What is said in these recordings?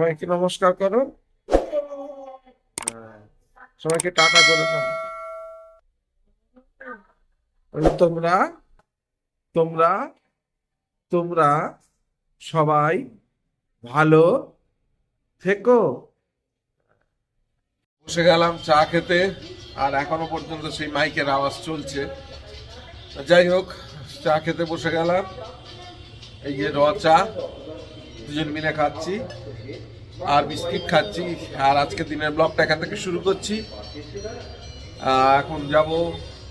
মাইকে নমস্কার করো। সবাইকে টাটা করে তোমরা তোমরা তোমরা সবাই ভালো থেকো। বসে গেলাম চা খেতে, আর এখনও পর্যন্ত সেই মাইকের আওয়াজ চলছে। যাই হোক, চা খেতে বসে গেলাম। এই যে র চা। দুজন মিলে খাচ্ছি, আর বিস্কিট খাচ্ছি, আর আজকে দিনের ব্লগটা এখান থেকে শুরু করছি। এখন যাব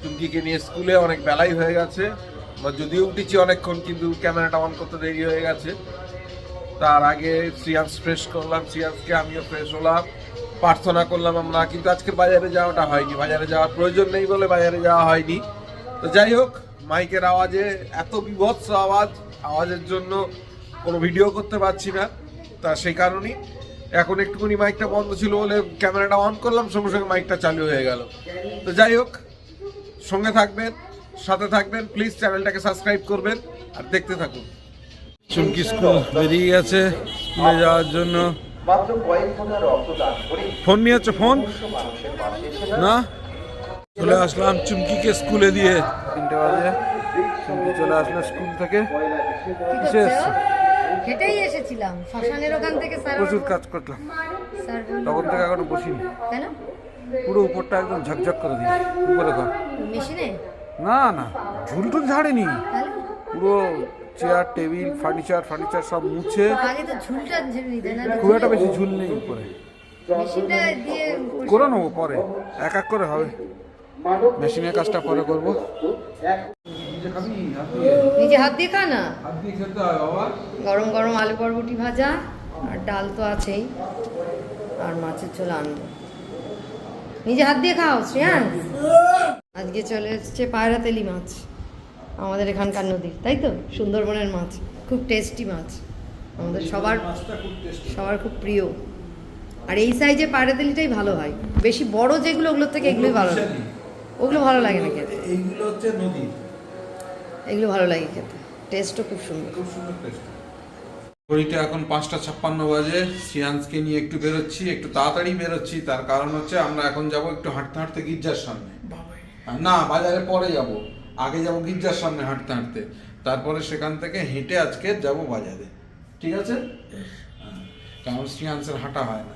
চুমকিকে নিয়ে স্কুলে, অনেক বেলাই হয়ে গেছে, বা যদিও উঠেছি অনেকক্ষণ, কিন্তু ক্যামেরাটা অন করতে দেরি হয়ে গেছে। তার আগে শ্রিয়াংশ ফ্রেশ করলাম, শ্রিয়াংশকে আমিও ফ্রেশ হলাম, প্রার্থনা করলাম আমরা, কিন্তু আজকে বাজারে যাওয়াটা হয়নি। বাজারে যাওয়ার প্রয়োজন নেই বলে বাজারে যাওয়া হয়নি। তো যাই হোক, মাইকের আওয়াজে এত বিভৎস আওয়াজ, আওয়াজের জন্য কোনো ভিডিও করতে পারছি না, তা সেই কারণেই। এখন একটুখানি মাইকটা বন্ধ ছিল বলে ক্যামেরাটা অন করলাম, সঙ্গে সঙ্গে মাইকটা চালু হয়ে গেল। তো যাই হোক, সঙ্গে থাকবেন, সাথে থাকবেন প্লিজ চ্যানেলটাকে সাবস্ক্রাইব করবেন, আর দেখতে থাকুন। চুমকি স্কুল বেরিয়ে গেছে, স্কুলে যাওয়ার জন্য। ফোন নিয়ে হচ্ছে ফোন? না? চলে আসলাম চুমকিকে স্কুলে দিয়ে। তিনটে বাজে, চুমকি চলে আসলো স্কুল থেকে। কিসে? হেঁটেই এসেছিলাম। শ্মশানের ওখান থেকে স্যার প্রচুর কাজ করলাম। তখন থেকে এখনও বসিনি। কেন? পুরো উপরটা একদম ঝকঝক করে দিই উপরে কর মেশিনে? না না ঝুলটুল ঝাড়েনি। পুরো চেয়ার টেবিল ফার্নিচার ফার্নিচার সব মুছে। খুব একটা বেশি ঝুল নেই উপরে। মেশিনটা দিয়ে করে নেব পরে এক এক করে হবে। মেশিনের কাজটা পরে করব। নিজে হাত দিয়ে? খা না? গরম গরম আলু বরবটি ভাজা আর ডাল তো আছেই আর মাছের ঝোল আনব। নিজে হাত দিয়ে খাও শ্রেয়ান আজকে চলে এসছে পায়রা তেলি মাছ আমাদের এখানকার নদীর তাই তো? সুন্দরবনের মাছ খুব টেস্টি মাছ। আমাদের সবার সবার খুব প্রিয়। আর এই সাইজে পায়রা তেলিটাই ভালো হয়। বেশি বড় যেগুলো ওগুলোর থেকে এগুলোই ভালো লাগে। ওগুলো ভালো লাগে না খেতে। এইগুলো হচ্ছে নদী। এগুলো ভালো লাগে খেতে। টেস্টও খুব সুন্দর। খুব সুন্দর টেস্ট ঘড়িটা এখন পাঁচটা ছাপ্পান্ন বাজে। সিয়ান্সকে নিয়ে একটু বেরোচ্ছি একটু তাড়াতাড়ি বেরোচ্ছি। তার কারণ হচ্ছে আমরা এখন যাব একটু হাঁটতে হাঁটতে গির্জার সামনে। না বাজারে পরে যাব। আগে যাব গির্জার সামনে হাঁটতে হাঁটতে। তারপরে সেখান থেকে হেঁটে আজকে যাব বাজারে। ঠিক আছে? হ্যাঁ, কারণ শ্রিয়াংসের হাঁটা হয় না।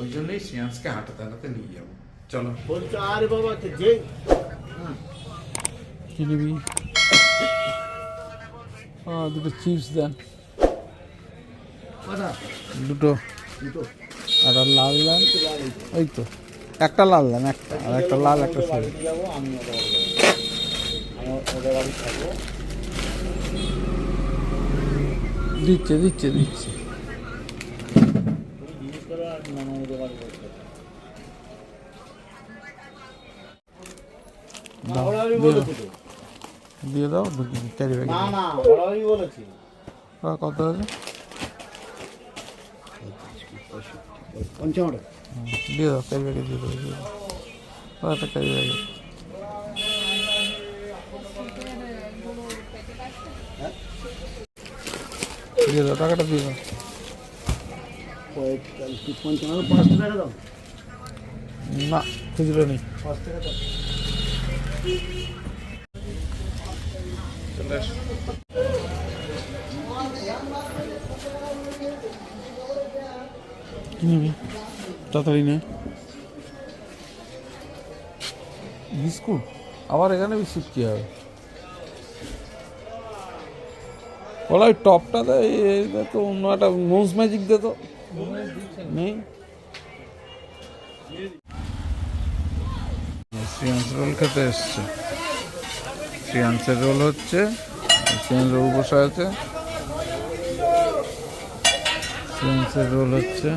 ওই জন্যই শ্রিয়াংসকে হাঁটাতে হাঁটাতে নিয়ে যাব। চলো। বলছে আরে বাবা তো যে কি নিবি? দুটো চিপস দেন। দুটো। আর লাল দেন। ওই তো। একটা লাল দেন একটা। আর একটা লাল একটা থাকব। দিচ্ছে দিচ্ছে দিচ্ছে। বসে দাও, দিয়ে দাও, ক্যারি ব্যাগ না না বলেছে। কত আছে পঞ্চান্ন দিয়ে দাও ক্যারি ব্যাগে দিয়ে দাও দিয়ে একটা ক্যারি ব্যাগে দিয়ে দাও টাকাটা দিয়ে দাও। পঞ্চান্ন টাকা দাও। না খুচরো নেই। পাঁচ টাকা দাও নিবি তাড়াতাড়ি নে। বিস্কুট? আবার এখানে বিস্কুট কি হবে? বলা ওই টপটা দে এই তো অন্য একটা নোজ ম্যাজিক দে তো। নেই? শ্রিয়াংশ রোল খেতে এসছে। শ্রিয়াংশের রোল হচ্ছে শ্রিয়াংশ রোল বসে আছে। শ্রিয়াংশের রোল হচ্ছে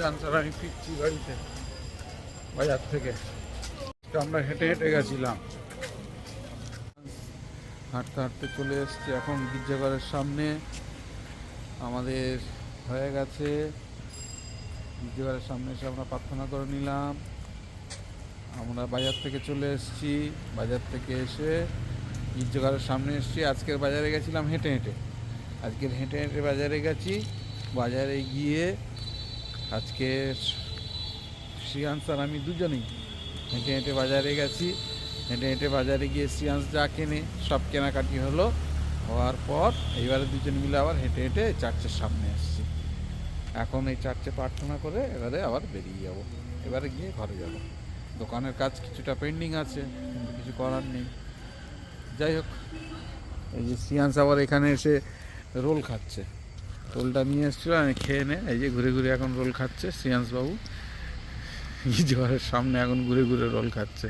শ্রিয়াংশ আর আমি ফিরছি বাড়িতে। বাজার থেকে। তো আমরা হেঁটে হেঁটে গেছিলাম। হাঁটতে হাঁটতে চলে এসছি এখন গির্জাঘরের সামনে। আমাদের হয়ে গেছে। গির্জাঘরের সামনে এসে আমরা প্রার্থনা করে নিলাম। আমরা বাজার থেকে চলে এসেছি। বাজার থেকে এসে গির্জাঘরের সামনে এসেছি। আজকের বাজারে গেছিলাম হেঁটে হেঁটে। আজকের হেঁটে হেঁটে বাজারে গেছি। বাজারে গিয়ে আজকে শ্রিয়াংশ আর আমি দুজনেই হেঁটে হেঁটে বাজারে গেছি। হেঁটে হেঁটে বাজারে গিয়ে শ্রিয়াংশ যা কেনে, সব কেনাকাটি হলো। হওয়ার পর এইবারে দুজন মিলে আবার হেঁটে হেঁটে চার্চের সামনে এসেছি। এখন এই চার্চে প্রার্থনা করে এবারে আবার বেরিয়ে যাব। এবারে গিয়ে ঘরে যাব। দোকানের কাজ কিছুটা পেন্ডিং আছে, কিন্তু কিছু করার নেই। যাই হোক, এই যে শ্রিয়াংশ আবার এখানে এসে রোল খাচ্ছে। রোলটা নিয়ে এসেছিল, আমি খেয়ে নে, এই যে ঘুরে ঘুরে এখন রোল খাচ্ছে শ্রিয়াংশ বাবু। ঘরের সামনে এখন ঘুরে ঘুরে রোল খাচ্ছে।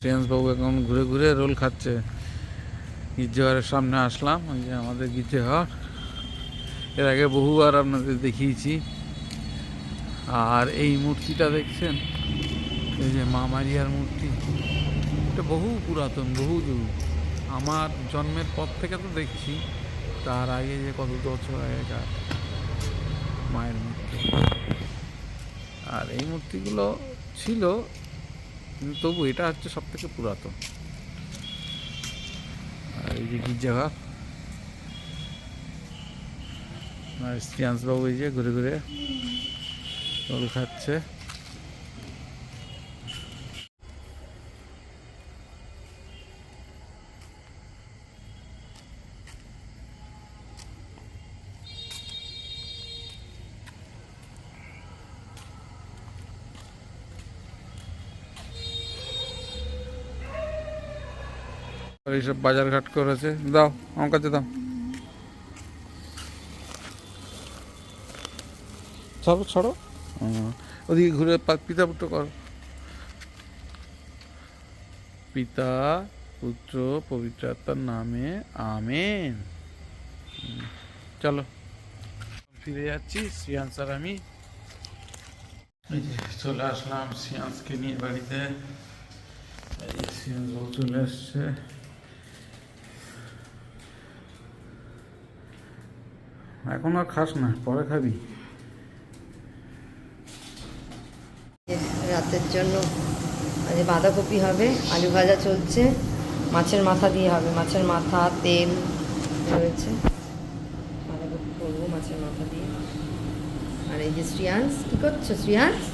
শ্রেয়াংশ বাবু এখন ঘুরে ঘুরে রোল খাচ্ছে। গির্জাঘরের সামনে আসলাম, ওই যে আমাদের গির্জাঘর এর আগে বহুবার আপনাদের দেখিয়েছি। আর এই মূর্তিটা দেখছেন? এই যে মা মারিয়ার মূর্তি। এটা বহু পুরাতন, বহু যুগ। আমার জন্মের পর থেকে তো দেখছি, তার আগে যে কত বছর আগেকার মায়ের মূর্তি। আর এই মূর্তিগুলো ছিল তবু এটা হচ্ছে সব থেকে পুরাতন। আর এই যে গির্জাঘর আর শ্রিয়াংশবাবু এই যে ঘুরে ঘুরে রোল খাচ্ছে। এইসব বাজার ঘাট করেছে। দাও, আমার কাছে দাও। ছাড়ো ছাড়ো। ওদিকে ঘুরে পিতা পুত্র কর। পিতা পুত্র পবিত্র আত্মার নামে, আমেন। চলো। ফিরে যাচ্ছি শ্রিয়াংশ আর আমি। চলে আসলাম শ্রিয়াংশকে নিয়ে বাড়িতে। চলে আসছে এখন আর খাস না পরে খাবি। রাতের জন্য আজ বাঁধাকপি হবে আলু ভাজা চলছে মাছের মাথা দিয়ে হবে মাছের মাথা তেল রয়েছে। বাঁধাকপি করব মাছের মাথা দিয়ে। আর এই যে শ্রিয়াংশ কী করছ শ্রিয়াংশ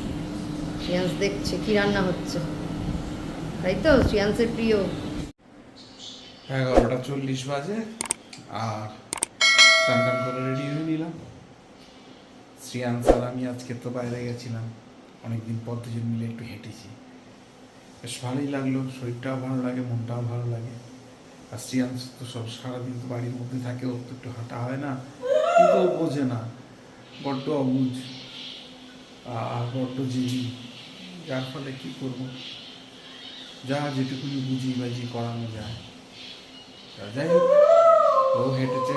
শ্রিয়াংশ দেখছে কী রান্না হচ্ছে? তাই তো শ্রিয়াংশের প্রিয়। এগারোটা চল্লিশ বাজে আর স্নান টান করে রেডি হয়ে নিলাম। শ্রিয়াংশ আর আমি আজকে তো বাইরে গেছিলাম। অনেকদিন পর দুজন মিলে একটু হেঁটেছি। বেশ ভালোই লাগল, শরীরটাও ভালো লাগে, মনটাও ভালো লাগে। আর শ্রিয়াংশ তো সব সারাদিন তো বাড়ির মধ্যে থাকে, ওর তো একটু হাঁটা হয় না, কিন্তু ও বোঝে না। বড্ড অবুঝ আর বড্ড জিবি যার ফলে কী করব? যা যেটুকুনি বুঝি বাজি করানো যায়। যাই হোক, ও হেঁটেছে।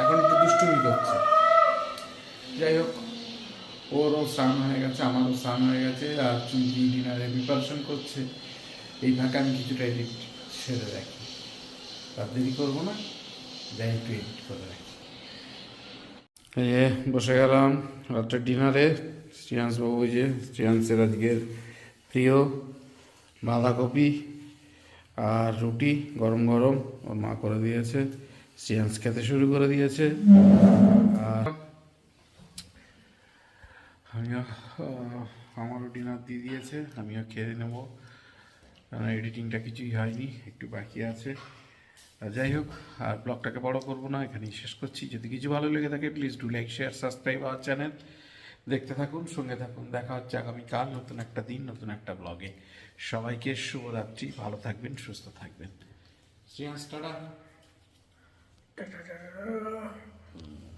এখন একটু দুষ্টুমি করছে। যাই হোক, ওরও স্নান হয়ে গেছে, আমারও স্নান হয়ে গেছে, আর চুমকি ডিনারে প্রিপারেশন করছে। এই ফাঁকে আমি কিছুটা এডিট সেরে রাখি। তার দেরি করব না, যাই একটু এডিট করে রাখি। এই বসে গেলাম রাত্রের ডিনারে। শ্রিয়াংশবাবু যে, শ্রিয়াংশের আজকের প্রিয় বাঁধাকপি আর রুটি গরম গরম ওর মা করে দিয়েছে। শ্রিয়াংশ খেতে শুরু করে দিয়েছে। আর আমিও আমারও ডিনার দিয়ে দিয়েছে। আমিও খেয়ে নেব। কারণ এডিটিংটা কিছুই হয়নি একটু বাকি আছে। যাই হোক আর ব্লগটাকে বড় করব না এখানেই শেষ করছি। যদি কিছু ভালো লেগে থাকে please do like share subscribe our channel দেখতে থাকুন সঙ্গে থাকুন। দেখা হচ্ছে আগামীকাল নতুন একটা দিন নতুন একটা ব্লগে সবাইকে শুভরাত্রি ভালো থাকবেন সুস্থ থাকবেন। টাটা। ただいま。